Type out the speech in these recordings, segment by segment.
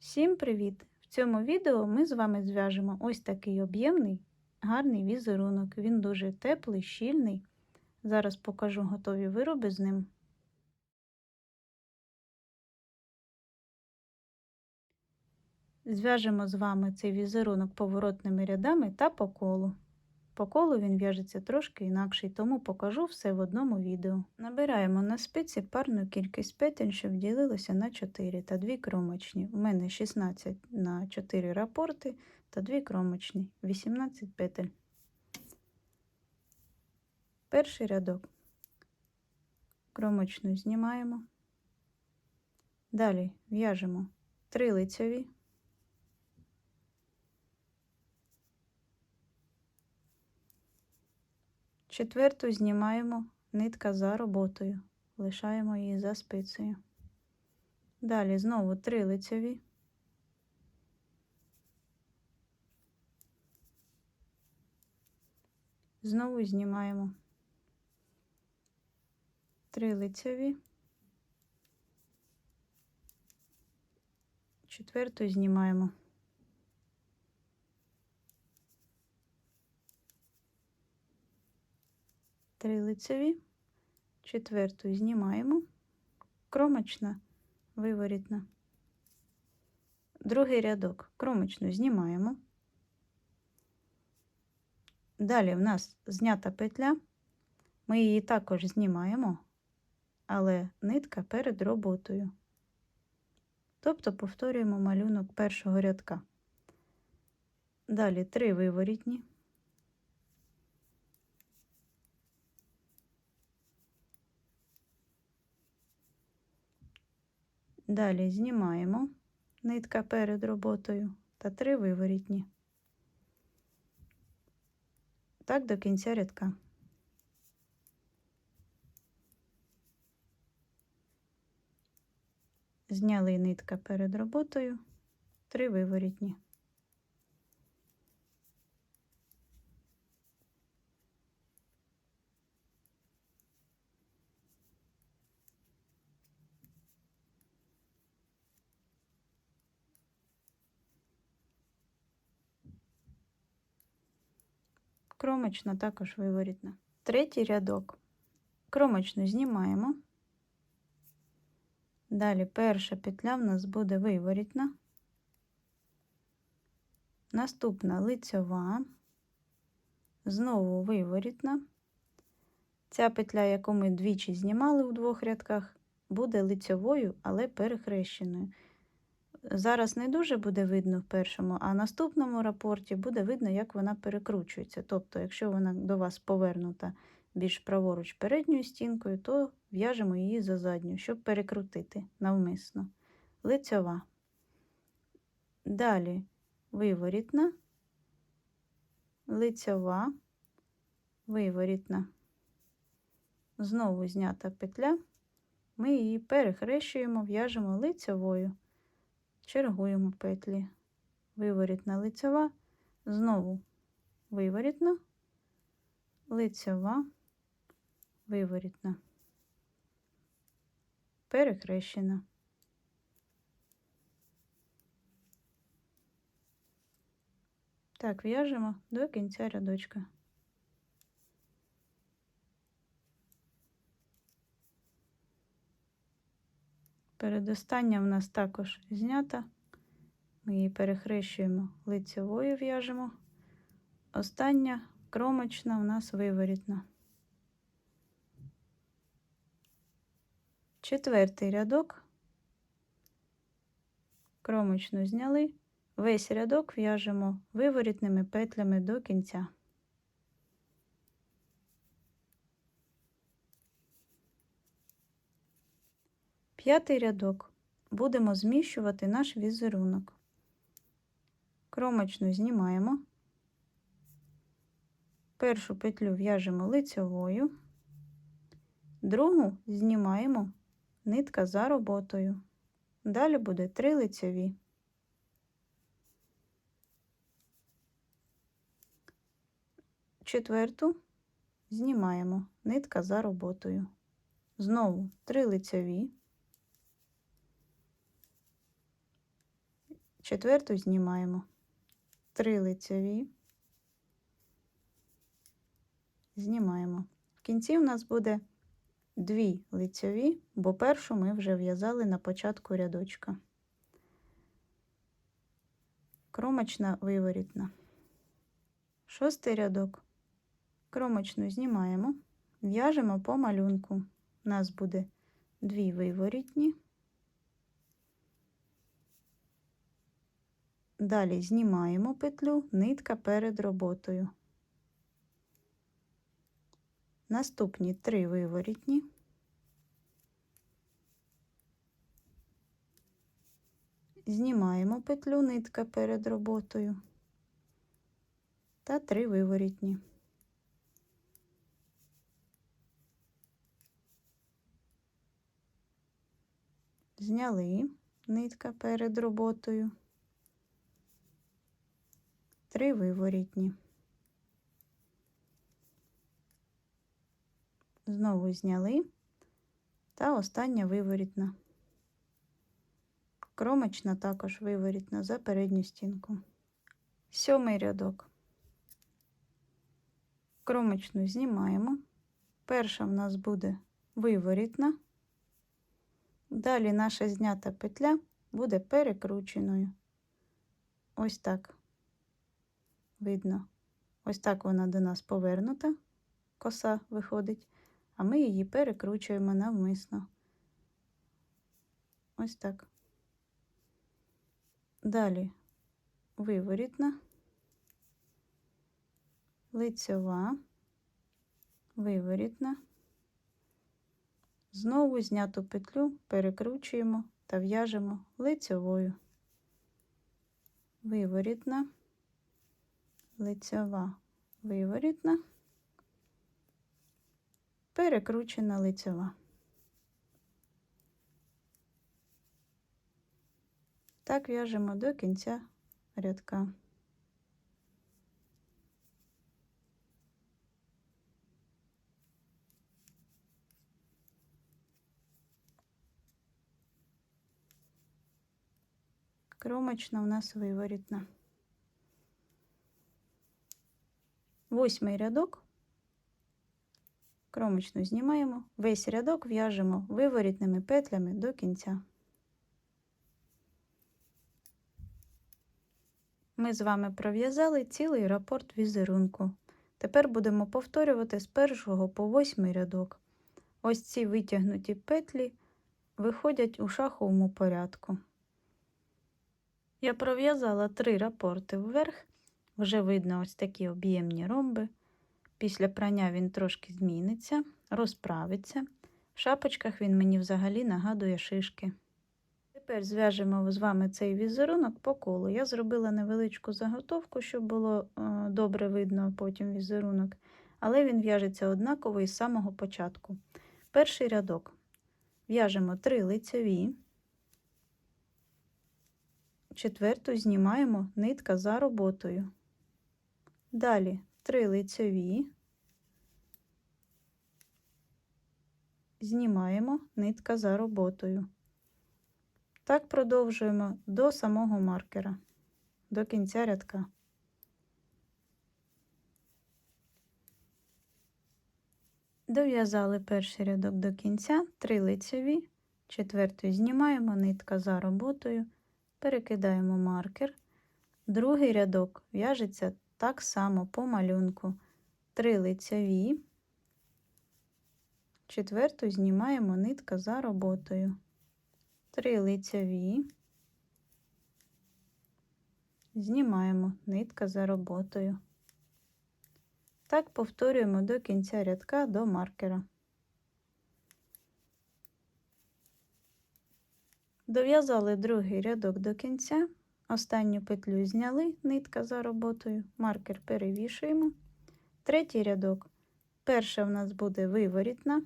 Всім привіт! В цьому відео ми з вами зв'яжемо ось такий об'ємний, гарний візерунок. Він дуже теплий, щільний. Зараз покажу готові вироби з ним. Зв'яжемо з вами цей візерунок поворотними рядами та по колу. По колу він в'яжеться трошки інакший, тому покажу все в одному відео. Набираємо на спиці парну кількість петель, що ділилося на 4 та 2 кромочні. У мене 16 на 4 рапорти та 2 кромочні, 18 петель. Перший рядок. Кромочну знімаємо. Далі в'яжемо 3 лицеві. Четверту знімаємо нитка за роботою, лишаємо її за спицею. Далі знову три лицеві. Знову знімаємо три лицеві. Четверту знімаємо. Три лицеві, четверту знімаємо, кромочна, виворітна. Другий рядок кромочну знімаємо. Далі в нас знята петля, ми її також знімаємо, але нитка перед роботою. Тобто повторюємо малюнок першого рядка. Далі три виворітні. Далі знімаємо нитка перед роботою та три виворітні. Так до кінця рядка. Зняли нитка перед роботою, три виворітні. Кромочна також виворітна. Третій рядок. Кромочну знімаємо. Далі перша петля в нас буде виворітна. Наступна лицьова, знову виворітна. Ця петля, яку ми двічі знімали у двох рядках, буде лицьовою, але перехрещеною. Зараз не дуже буде видно в першому, а наступному рапорті буде видно, як вона перекручується. Тобто, якщо вона до вас повернута більш праворуч передньою стінкою, то в'яжемо її за задню, щоб перекрутити навмисно. Лицьова. Далі виворітна, лицьова, виворітна. Знову знята петля, ми її перехрещуємо, в'яжемо лицьовою чергуємо петлі, виворітна лицева, знову виворітна, лицева, виворітна, перехрещена. Так, в'яжемо до кінця рядочка. Передостання в нас також знята. Ми її перехрещуємо лицевою в'яжемо. Остання кромочна в нас виворітна. Четвертий рядок. Кромочну зняли. Весь рядок в'яжемо виворітними петлями до кінця. П'ятий рядок будемо зміщувати наш візерунок. Кромочну знімаємо, першу петлю в'яжемо лицевою, другу знімаємо нитка за роботою. Далі буде три лицеві. Четверту знімаємо нитка за роботою. Знову три лицеві. Четверту знімаємо. Три лицеві, знімаємо. В кінці у нас буде дві лицеві, бо першу ми вже в'язали на початку рядочка. Кромочна виворітна. Шостий рядок. Кромочну знімаємо, в'яжемо по малюнку. У нас буде дві виворітні. Далі знімаємо петлю, нитка перед роботою. Наступні три виворітні. Знімаємо петлю, нитка перед роботою та три виворітні. Зняли нитка перед роботою, три виворітні. Знову зняли та остання виворітна. Кромочна також виворітна за передню стінку. Сьомий рядок. Кромочну знімаємо. Перша в нас буде виворітна. Далі наша знята петля буде перекрученою. Ось так. Видно. Ось так вона до нас повернута, коса виходить, а ми її перекручуємо навмисно. Ось так. Далі виворітна, лицьова, виворітна. Знову зняту петлю перекручуємо та в'яжемо лицьовою. Виворітна, лицьова, виворітна, перекручена лицьова. Так в'яжемо до кінця рядка. Кромочна у нас виворітна. Восьмий рядок. Кромочну знімаємо, весь рядок в'яжемо виворітними петлями до кінця. Ми з вами пров'язали цілий рапорт візерунку. Тепер будемо повторювати з першого по восьмий рядок. Ось ці витягнуті петлі виходять у шаховому порядку. Я пров'язала три рапорти вверх, вже видно ось такі об'ємні ромби. Після прання він трошки зміниться, розправиться. В шапочках він мені взагалі нагадує шишки. Тепер зв'яжемо з вами цей візерунок по колу. Я зробила невеличку заготовку, щоб було е, добре видно потім візерунок, але він в'яжеться однаково із самого початку. Перший рядок в'яжемо три лицеві, четверту знімаємо нитка за роботою. Далі. Три лицеві, знімаємо. Нитка за роботою. Так продовжуємо до самого маркера, до кінця рядка. Дов'язали перший рядок до кінця, три лицеві, четверту знімаємо, нитка за роботою, перекидаємо маркер. Другий рядок в'яжеться так само по малюнку. Три лицеві, четверту знімаємо нитка за роботою. Три лицеві, знімаємо нитка за роботою. Так повторюємо до кінця рядка до маркера. Дов'язали другий рядок до кінця, останню петлю зняли, нитка за роботою, маркер перевішуємо. Третій рядок. Перша в нас буде виворітна,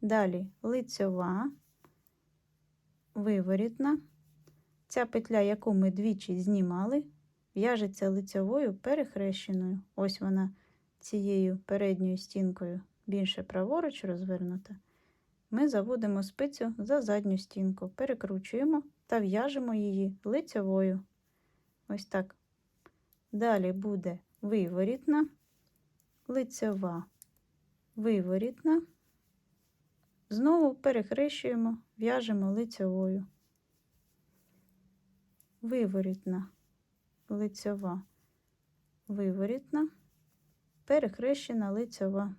далі лицьова, виворітна. Ця петля, яку ми двічі знімали, в'яжеться лицьовою перехрещеною. Ось вона цією передньою стінкою більше праворуч розвернута. Ми заводимо спицю за задню стінку, перекручуємо та в'яжемо її лицьовою. Ось так. Далі буде виворітна, лицьова, виворітна. Знову перехрещуємо, в'яжемо лицьовою. Виворітна, лицьова, виворітна, перехрещена лицьова.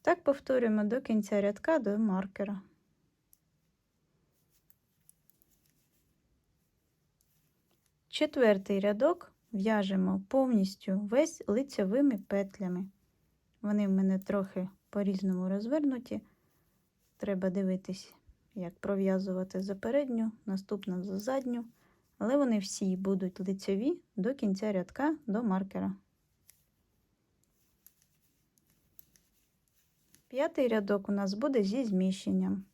Так повторюємо до кінця рядка до маркера. Четвертий рядок в'яжемо повністю весь лицьовими петлями. Вони в мене трохи по-різному розвернуті. Треба дивитись, як пров'язувати за передню, наступну за задню. Але вони всі будуть лицьові до кінця рядка до маркера. П'ятий рядок у нас буде зі зміщенням.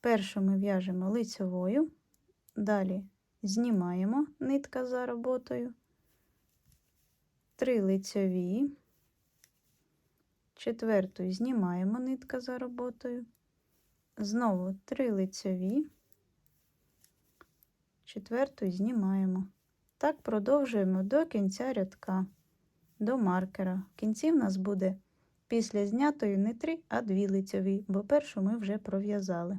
Першу ми в'яжемо лицьовою, далі знімаємо нитка за роботою, три лицьові, четверту знімаємо нитка за роботою, знову три лицьові, четверту знімаємо. Так продовжуємо до кінця рядка, до маркера. В кінці в нас буде після знятої не три, а дві лицьові, бо першу ми вже пров'язали.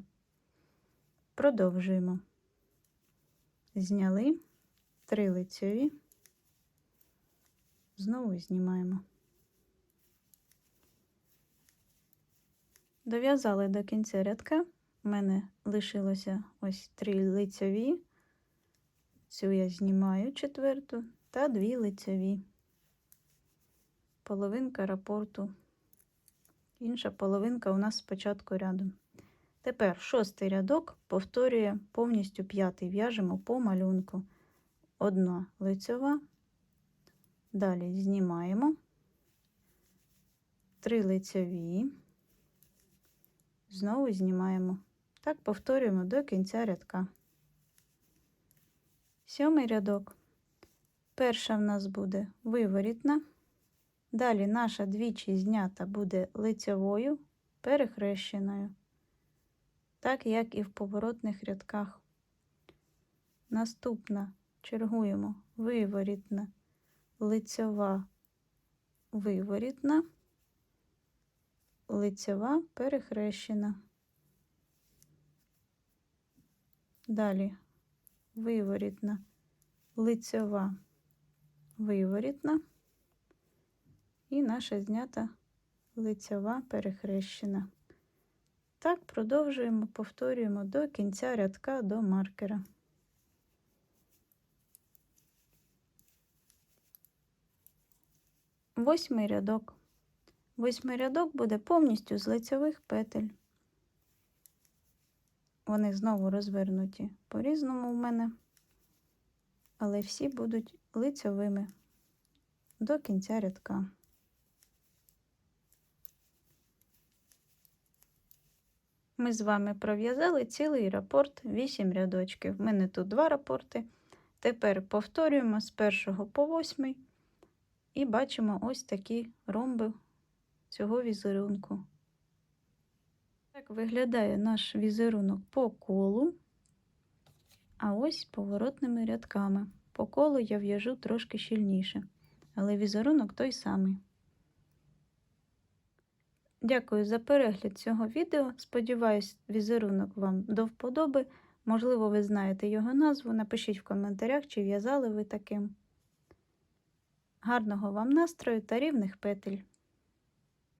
Продовжуємо. Зняли три лицьові, знову знімаємо. Дов'язали до кінця рядка. У мене лишилося ось три лицьові. Цю я знімаю четверту та дві лицьові. Половинка рапорту. Інша половинка у нас спочатку ряду. Тепер шостий рядок повторює повністю п'ятий. В'яжемо по малюнку. Одна лицьова, далі знімаємо, три лицьові, знову знімаємо. Так повторюємо до кінця рядка. Сьомий рядок. Перша в нас буде виворітна. Далі наша двічі знята буде лицьовою, перехрещеною так як і в поворотних рядках. Наступна. Чергуємо. Виворітна, лицьова, виворітна, лицьова перехрещена. Далі. Виворітна, лицьова, виворітна. І наша знята лицьова перехрещена. Так продовжуємо, повторюємо до кінця рядка до маркера. Восьмий рядок. Восьмий рядок буде повністю з лицьових петель. Вони знову розвернуті по-різному в мене, але всі будуть лицьовими до кінця рядка. Ми з вами пров'язали цілий рапорт 8 рядочків. У мене тут два рапорти. Тепер повторюємо з першого по восьмий і бачимо ось такі ромби цього візерунку. Так виглядає наш візерунок по колу, а ось поворотними рядками. По колу я в'яжу трошки щільніше, але візерунок той самий. Дякую за перегляд цього відео. Сподіваюсь, візерунок вам до вподоби. Можливо, ви знаєте його назву. Напишіть в коментарях, чи в'язали ви таким. Гарного вам настрою та рівних петель!